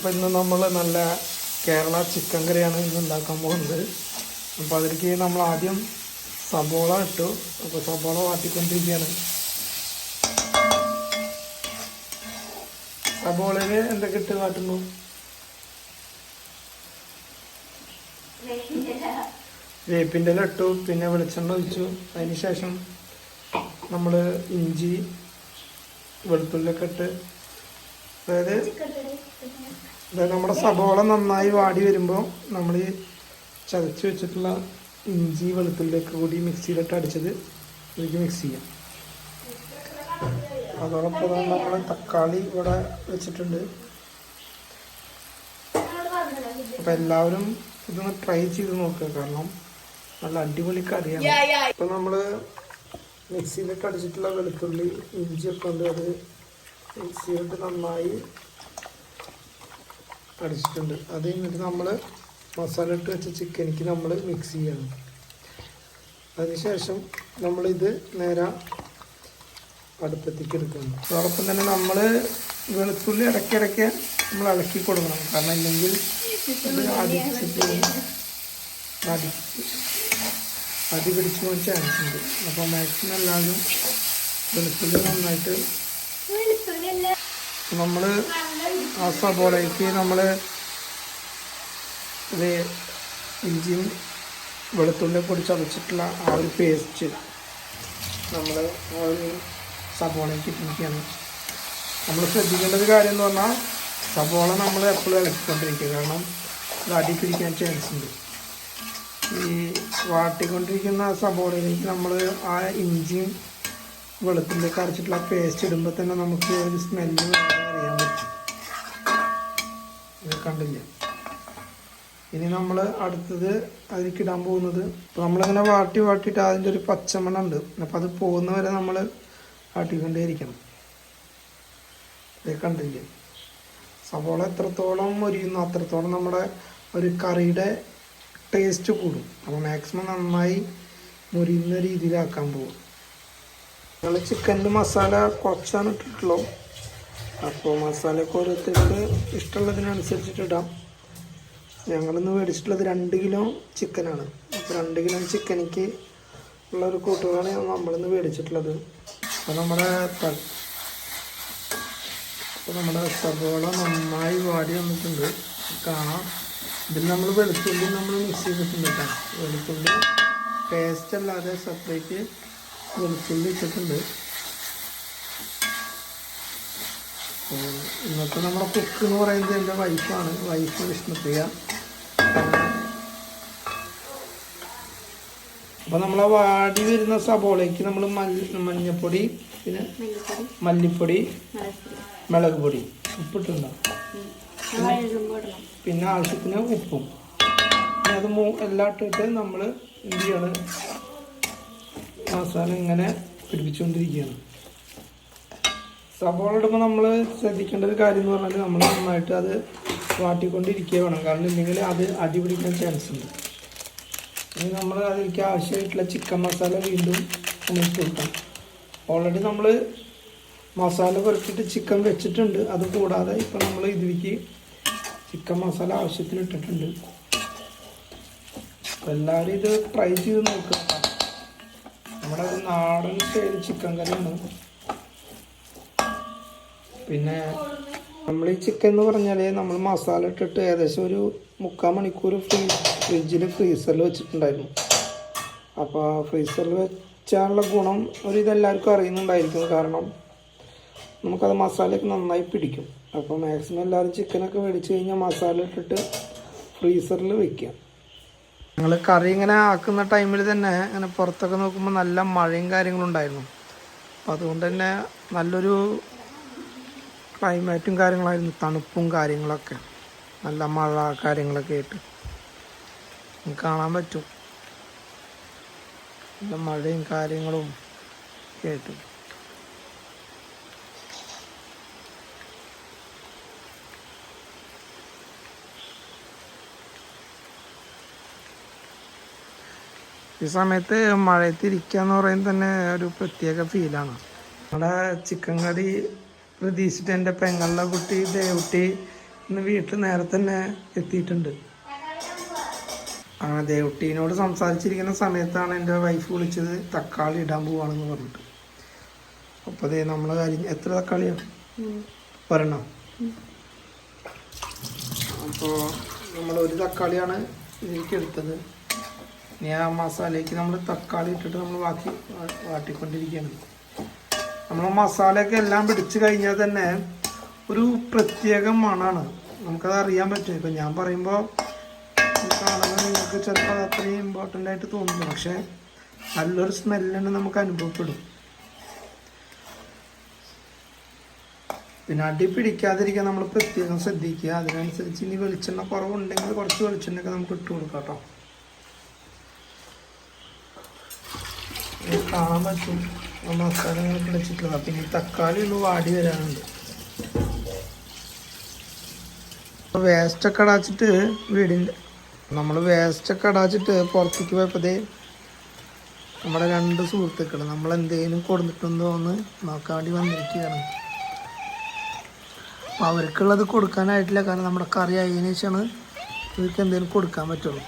അപ്പോൾ ഇന്ന് നമ്മൾ നല്ല കേരള ചിക്കൻ കറിയാണ് ഇന്ന് ഉണ്ടാക്കാൻ പോകുന്നത്. അപ്പോൾ അതിലേക്ക് നമ്മൾ ആദ്യം സബോള ഇട്ടു. അപ്പോൾ സബോള വാട്ടിക്കൊണ്ടിരിക്കുകയാണ്. സബോളയിൽ എന്തൊക്കെ ഇട്ട് കാട്ടുന്നു വേപ്പിന്റെ ഇല ഇട്ടു പിന്നെ വെളിച്ചെണ്ണ ഒഴിച്ചു. അതിന് ശേഷം നമ്മൾ ഇഞ്ചി വെളുത്തുള്ളിയൊക്കെ ഇട്ട്. അതായത് നമ്മുടെ സബോള നന്നായി വാടി വരുമ്പോൾ നമ്മൾ ഈ ചതച്ച് വെച്ചിട്ടുള്ള ഇഞ്ചി വെളുത്തുള്ളിലേക്ക് കൂടി മിക്സിയിലിട്ട് അടിച്ചത് ഇതിലേക്ക് മിക്സ് ചെയ്യാം. അതോടൊപ്പം നമ്മൾ തക്കാളി ഇവിടെ വെച്ചിട്ടുണ്ട്. അപ്പം എല്ലാവരും ഇതൊന്ന് ട്രൈ ചെയ്ത് നോക്കുക കാരണം നല്ല അടിപൊളി കറിയാണ്. ഇപ്പം നമ്മൾ മിക്സിയിലിട്ട് അടിച്ചിട്ടുള്ള വെളുത്തുള്ളി ഇഞ്ചിയൊക്കെ ഉണ്ട് അത് മിക്സിയിലിട്ട് നന്നായി അടിച്ചിട്ടുണ്ട്. അത് കഴിഞ്ഞിട്ട് നമ്മൾ മസാല ഇട്ട് വെച്ച ചിക്കനിക്ക് നമ്മൾ മിക്സ് ചെയ്യണം. അതിനുശേഷം നമ്മളിത് നേരെ അടുപ്പത്തേക്ക് എടുക്കണം. അതോടൊപ്പം തന്നെ നമ്മൾ വെളുത്തുള്ളി ഇടയ്ക്കിടയ്ക്ക് നമ്മൾ ഇളക്കി കൊടുക്കണം. കാരണം ഇല്ലെങ്കിൽ അടി അടി പിടിച്ചു പോകാൻ ചാൻസ് ഉണ്ട്. അപ്പോൾ മാക്സിമം എല്ലാവരും വെളുത്തുള്ളി നന്നായിട്ട് നമ്മൾ ആ സബോളയ്ക്ക് നമ്മൾ ഇത് ഇഞ്ചിയും വെളുത്തുള്ളി പൊടി ചതച്ചിട്ടുള്ള ആ ഒരു പേസ്റ്റ് നമ്മൾ ആ ഒരു ഇട്ടിരിക്കുകയാണ്. നമ്മൾ ശ്രദ്ധിക്കേണ്ട ഒരു കാര്യം എന്ന് പറഞ്ഞാൽ സബോള നമ്മൾ എപ്പോഴും ഇളക്കിക്കൊണ്ടിരിക്കുക. കാരണം അത് അടി പിടിക്കാൻ ചാൻസ് ഉണ്ട്. ഈ വാട്ടിക്കൊണ്ടിരിക്കുന്ന സബോളയിലേക്ക് നമ്മൾ ആ ഇഞ്ചിയും വെളുത്തുള്ളിയൊക്കെ അരച്ചിട്ടുള്ള പേസ്റ്റ് ഇടുമ്പോൾ തന്നെ നമുക്ക് ഒരു സ്മെല്ല് കണ്ടില്ലേ. ഇനി നമ്മൾ അടുത്തത് അതിലേക്ക് ഇടാൻ പോകുന്നത് ഇപ്പോൾ നമ്മളിങ്ങനെ വാട്ടി വാട്ടിയിട്ട് അതിന്റെ ഒരു പച്ചമണം ഉണ്ട്. അപ്പോൾ അത് പോകുന്ന വരെ നമ്മൾ ആട്ടിക്കൊണ്ടേയിരിക്കണം. ഇത് കണ്ടില്ലേ? സവോള എത്രത്തോളം ഒരിയുന്നു അത്രത്തോളം നമ്മുടെ ഒരു കറിയുടെ ടേസ്റ്റ് കൂടും. അപ്പോൾ മാക്സിമം നന്നായി മുരിയുന്ന രീതിയിലാക്കാൻ പോകും. ഞങ്ങൾ ചിക്കനിൽ മസാല കുറച്ചാണ് ഇട്ടിട്ടുള്ളൂ. അപ്പോൾ മസാലയൊക്കെ ഓരോരുത്തർക്ക് ഇഷ്ടമുള്ളതിനനുസരിച്ചിട്ട് ഇടാം. ഞങ്ങളിന്ന് മേടിച്ചിട്ടുള്ളത് രണ്ട് കിലോ ചിക്കനാണ്. അപ്പോൾ രണ്ട് കിലോ ചിക്കനിക്ക് ഉള്ള ഒരു കൂട്ടുകളാണ് നമ്മളിന്ന് മേടിച്ചിട്ടുള്ളത്. അപ്പോൾ നമ്മുടെ അപ്പോൾ നമ്മുടെ സവോള നന്നായി വാടി വന്നിട്ടുണ്ട്. കാണാം. ഇതിൽ നമ്മൾ വെളുത്തുള്ളി നമ്മൾ മിക്സ് ചെയ്തിട്ടുണ്ട് കേട്ടോ. വെളുത്തുള്ളി പേസ്റ്റ് അല്ലാതെ സെപ്പറേറ്റ് വെളുത്തുള്ളി ഇട്ടിട്ടുണ്ട്. അപ്പോൾ ഇന്നത്തെ നമ്മുടെ കുക്ക് എന്ന് പറയുന്നത് എന്റെ വൈഫാണ് വൈഫ് വിഷ്ണുപ്രിയ. അപ്പോൾ നമ്മളെ വാടി വരുന്ന സബോളയ്ക്ക് നമ്മൾ മഞ്ഞപ്പൊടി പിന്നെ മല്ലിപ്പൊടി. മുളക് പൊടി ഉപ്പിട്ടുണ്ടോ പിന്നെ ആവശ്യത്തിന് ഉപ്പും. പിന്നെ അത് മൂ എല്ലാം ഇട്ടിട്ട് നമ്മൾ എന്ത് ചെയ്യണം? മസാല ഇങ്ങനെ പിടിപ്പിച്ചുകൊണ്ടിരിക്കുകയാണ്. സബോള ഇടുമ്പോൾ നമ്മൾ ശ്രദ്ധിക്കേണ്ട ഒരു കാര്യം എന്ന് പറഞ്ഞാൽ നമ്മൾ നന്നായിട്ട് അത് വാട്ടിക്കൊണ്ടിരിക്കുക വേണം കാരണം ഇല്ലെങ്കിൽ അത് അടി പിടിക്കാൻ ചാൻസ് ഉണ്ട്. ഇനി നമ്മൾ അതിലേക്ക് ആവശ്യമായിട്ടുള്ള ചിക്കൻ മസാല വീണ്ടും നമ്മൾ ഇട്ട് ഓൾറെഡി നമ്മൾ മസാല കുറച്ചിട്ട് ചിക്കൻ വെച്ചിട്ടുണ്ട്. അത് കൂടാതെ ഇപ്പം നമ്മൾ ഇതിലേക്ക് ചിക്കൻ മസാല ആവശ്യത്തിന് ഇട്ടിട്ടുണ്ട്. അപ്പോൾ എല്ലാവരും ഇത് ട്രൈ ചെയ്ത് നോക്കുക നമ്മുടെ നാടൻ സ്റ്റൈൽ ചിക്കൻ കറിയാണ്. പിന്നെ നമ്മൾ ഈ ചിക്കൻ എന്ന് പറഞ്ഞാൽ നമ്മൾ മസാല ഇട്ടിട്ട് ഏകദേശം ഒരു മുക്കാൽ മണിക്കൂർ ഫ്രീ ഫ്രിഡ്ജിൽ ഫ്രീസറിൽ വെച്ചിട്ടുണ്ടായിരുന്നു. അപ്പോൾ ഫ്രീസറിൽ വെച്ചാലുള്ള ഗുണം ഒരു ഇതെല്ലാവർക്കും അറിയുന്നുണ്ടായിരിക്കും. കാരണം നമുക്കത് മസാലയൊക്കെ നന്നായി പിടിക്കും. അപ്പോൾ മാക്സിമം എല്ലാവരും ചിക്കനൊക്കെ മേടിച്ച് കഴിഞ്ഞാൽ മസാല ഇട്ടിട്ട് ഫ്രീസറിൽ വെക്കുക ഞങ്ങൾ കറി ഇങ്ങനെ ആക്കുന്ന ടൈമിൽ തന്നെ ഇങ്ങനെ പുറത്തൊക്കെ നോക്കുമ്പോൾ നല്ല മഴയും കാര്യങ്ങളും ഉണ്ടായിരുന്നു. അപ്പോൾ അതുകൊണ്ട് തന്നെ നല്ലൊരു ക്ലൈമാറ്റും കാര്യങ്ങളായിരുന്നു തണുപ്പും കാര്യങ്ങളൊക്കെ. നല്ല മഴ കാര്യങ്ങളൊക്കെ ആയിട്ട്. കാണാൻ പറ്റും. നല്ല മഴയും കാര്യങ്ങളും കേട്ടു ഈ സമയത്ത് മഴയത്ത് ഇരിക്കുക എന്ന് പറയുന്നത് തന്നെ ഒരു പ്രത്യേക ഫീലാണ് നമ്മുടെ ചിക്കൻ കറി പ്രതീക്ഷിച്ചിട്ട് എന്റെ പെങ്ങളുടെ കുട്ടി ദേവുട്ടി ഇന്ന് വീട്ടിൽ നേരത്തെ തന്നെ എത്തിയിട്ടുണ്ട്. ആ ദേവുട്ടീനോട് സംസാരിച്ചിരിക്കുന്ന സമയത്താണ് എന്റെ വൈഫ് വിളിച്ചത് തക്കാളി ഇടാൻ പോവാണെന്ന് പറഞ്ഞിട്ട്. അപ്പോൾ അതേ നമ്മൾ കാര്യം എത്ര തക്കാളിയാണ് ഒരെണ്ണം? അപ്പോൾ നമ്മൾ ഒരു തക്കാളിയാണ് ഇതിലേക്ക് എടുത്തത്. ഇനി ആ മസാലയ്ക്ക് നമ്മൾ തക്കാളി ഇട്ടിട്ട് നമ്മൾ ബാക്കി വാട്ടിക്കൊണ്ടിരിക്കുകയാണ്. നമ്മൾ മസാലയൊക്കെ എല്ലാം പിടിച്ചു കഴിഞ്ഞാൽ തന്നെ ഒരു പ്രത്യേക മണമാണ് നമുക്കത് അറിയാൻ പറ്റും. ഇപ്പം ഞാൻ പറയുമ്പോൾ കാണുന്നത് നിങ്ങൾക്ക് ചിലപ്പോൾ അത് അത്രയും ഇമ്പോർട്ടന്റ് ആയിട്ട് തോന്നുന്നു. പക്ഷേ നല്ലൊരു സ്മെല്ലാണ് നമുക്ക് അനുഭവപ്പെടും. പിന്നെ അടി പിടിക്കാതിരിക്കാൻ നമ്മൾ പ്രത്യേകം ശ്രദ്ധിക്കുക. അതിനനുസരിച്ച് ഇനി വെളിച്ചെണ്ണ കുറവുണ്ടെങ്കിൽ കുറച്ച് വെളിച്ചെണ്ണയൊക്കെ നമുക്ക് ഇട്ട് കൊടുക്കാം കേട്ടോ. കാണാൻ പറ്റും. ആ മസാലകളൊക്കെ ഇങ്ങനെ പിന്നെ തക്കാളി ഒന്ന് വാടി വരാനുണ്ട്. വേസ്റ്റ് ഒക്കെ അടാച്ചിട്ട് വീടിന്റെ നമ്മൾ വേസ്റ്റ് ഒക്കെ അടാച്ചിട്ട് പുറത്തേക്ക് പോയപ്പോഴേ നമ്മുടെ രണ്ട് സുഹൃത്തുക്കൾ നമ്മൾ എന്തെങ്കിലും കൊടുത്തിട്ടുണ്ടോ എന്ന് നോക്കാൻ വേണ്ടി വന്നിരിക്കുകയാണ്. അപ്പോൾ അവർക്കുള്ളത് കൊടുക്കാനായിട്ടില്ല. കാരണം നമ്മുടെ കറി ആയതിനു ശേഷമാണ് ഇവർക്ക് എന്തെങ്കിലും കൊടുക്കാൻ പറ്റുള്ളൂ.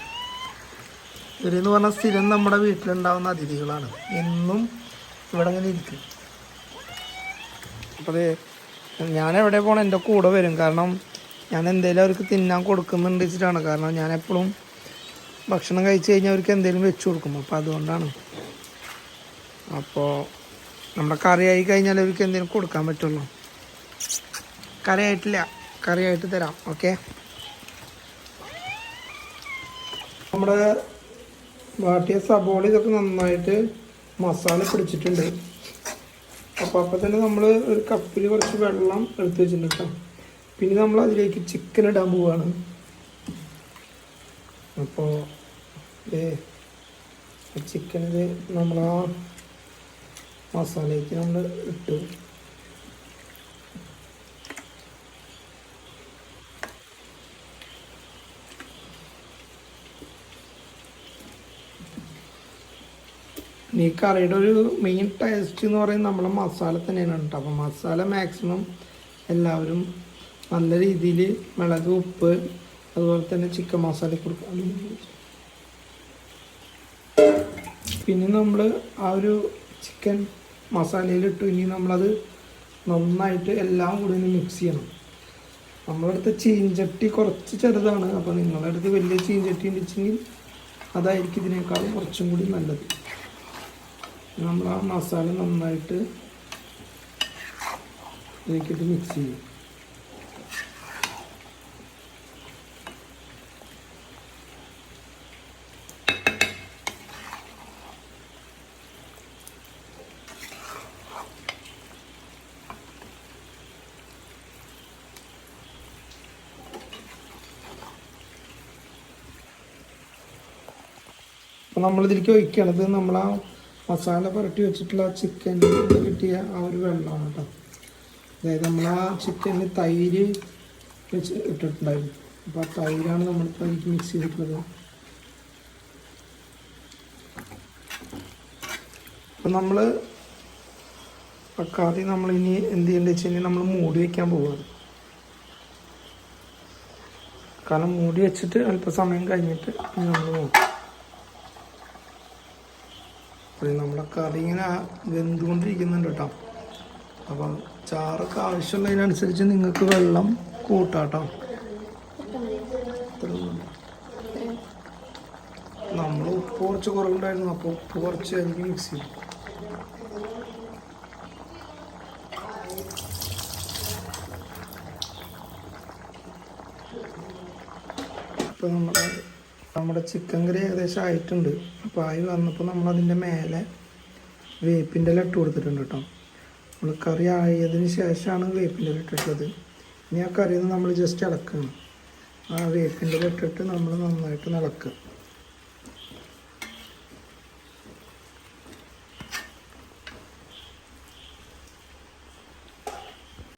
ഇവരെന്ന് പറഞ്ഞാൽ സ്ഥിരം നമ്മുടെ വീട്ടിലുണ്ടാവുന്ന അതിഥികളാണ്. എന്നും ഇവിടെ അങ്ങനെ ഇരിക്കും. അപ്പോൾ ഞാൻ എവിടെ പോകണം എന്റെ കൂടെ വരും. കാരണം ഞാൻ എന്തെങ്കിലും അവർക്ക് തിന്നാൻ കൊടുക്കുന്നുണ്ട് വെച്ചിട്ടാണ്. കാരണം ഞാൻ എപ്പോഴും ഭക്ഷണം കഴിച്ചു കഴിഞ്ഞാൽ അവർക്ക് എന്തെങ്കിലും വെച്ച് കൊടുക്കും. അപ്പോൾ അതുകൊണ്ടാണ്. അപ്പോൾ നമ്മുടെ കറി ആയി കഴിഞ്ഞാൽ അവർക്ക് എന്തെങ്കിലും കൊടുക്കാൻ പറ്റുള്ളൂ. കറി ആയിട്ടില്ല കറി ആയിട്ട് തരാം. ഓക്കെ? നമ്മുടെ വാട്ടിയ സബോള ഇതൊക്കെ നന്നായിട്ട് മസാല പിടിച്ചിട്ടുണ്ട്. അപ്പോൾ അപ്പോൾ തന്നെ നമ്മൾ ഒരു കപ്പിൽ കുറച്ച് വെള്ളം എടുത്ത് വെച്ചിട്ടുണ്ട് കേട്ടോ പിന്നെ നമ്മൾ അതിലേക്ക് ചിക്കൻ ഇടാൻ പോവാണ്. അപ്പോൾ ചിക്കൻ ഇത് നമ്മൾ ആ മസാലയ്ക്ക് നമ്മൾ ഇട്ടു. ഈ കറിയുടെ ഒരു മെയിൻ ടേസ്റ്റ് എന്ന് പറയുന്നത് നമ്മളെ മസാല തന്നെയാണ് കേട്ടോ. അപ്പോൾ മസാല മാക്സിമം എല്ലാവരും നല്ല രീതിയിൽ മിളക് ഉപ്പ് അതുപോലെ തന്നെ ചിക്കൻ മസാല കൊടുക്കാം പിന്നെ നമ്മൾ ആ ഒരു ചിക്കൻ മസാലയിലിട്ടു ഇനി നമ്മളത് നന്നായിട്ട് എല്ലാം കൂടി ഒന്ന് മിക്സ് ചെയ്യണം. നമ്മളടുത്ത് ചീഞ്ചട്ടി കുറച്ച് ചെറുതാണ്. അപ്പോൾ നിങ്ങളുടെ അടുത്ത് വലിയ ചീഞ്ചട്ടി ഉണ്ടെങ്കിൽ അതായിരിക്കും ഇതിനേക്കാളും കുറച്ചും കൂടി നല്ലത്. നമ്മൾ ആ മസാല നന്നായിട്ട് ഇതിലേക്കിട്ട് മിക്സ് ചെയ്യും. അപ്പോൾ നമ്മളിതിലേക്ക് ഒഴിക്കണത് നമ്മൾ ആ മസാല പുരട്ടി വെച്ചിട്ടുള്ള ചിക്കൻ കിട്ടിയ ആ ഒരു വെള്ളമാണ് കേട്ടോ അതായത് നമ്മൾ ആ ചിക്കനിൽ തൈര് വെച്ച് ഇട്ടിട്ടുണ്ടായിരുന്നു. അപ്പോൾ ആ തൈരാണ് നമ്മളിപ്പോൾ അതിലേക്ക് മിക്സ് ചെയ്തിട്ടുള്ളത്. അപ്പം നമ്മൾ പക്കാതെ നമ്മൾ ഇനി എന്ത് ചെയ്യേണ്ടത് വെച്ച് കഴിഞ്ഞാൽ നമ്മൾ മൂടി വയ്ക്കാൻ പോവുകയാണ് കാരണം മൂടി വെച്ചിട്ട് അല്പസമയം കഴിഞ്ഞിട്ട് നമ്മൾ നോക്കും. അപ്പോൾ നമ്മുടെ കറി ഇങ്ങനെ വെന്തുകൊണ്ടിരിക്കുന്നുണ്ട് കേട്ടോ. അപ്പോൾ ചാറൊക്കെ ആവശ്യമുള്ളതിനനുസരിച്ച് നിങ്ങൾക്ക് വെള്ളം കൂട്ടാട്ടോ. നമ്മൾ ഉപ്പ് കുറച്ച് കുറവുണ്ടായിരുന്നു. അപ്പോൾ ഉപ്പ് കുറച്ച് എനിക്ക് മിക്സ് ചെയ്തു. അപ്പോൾ നമ്മുടെ നമ്മുടെ ചിക്കൻ കറി ഏകദേശം ആയിട്ടുണ്ട്. അപ്പോൾ ആയി വന്നപ്പോൾ നമ്മൾ അതിന്റെ മേലെ വേപ്പിന്റെ ഇല ഇട്ട് കൊടുത്തിട്ടുണ്ട് കേട്ടോ. നമ്മൾ കറി ആയതിന് ശേഷമാണ് വേപ്പിന്റെ ഇല ഇട്ടിട്ടുള്ളത് ഇനി ആ കറിയിൽ നിന്ന് നമ്മൾ ജസ്റ്റ് ഇളക്കണം. ആ വേപ്പിന്റെ ഇല ഇട്ടിട്ട് നമ്മൾ നന്നായിട്ട് ഇളക്കുക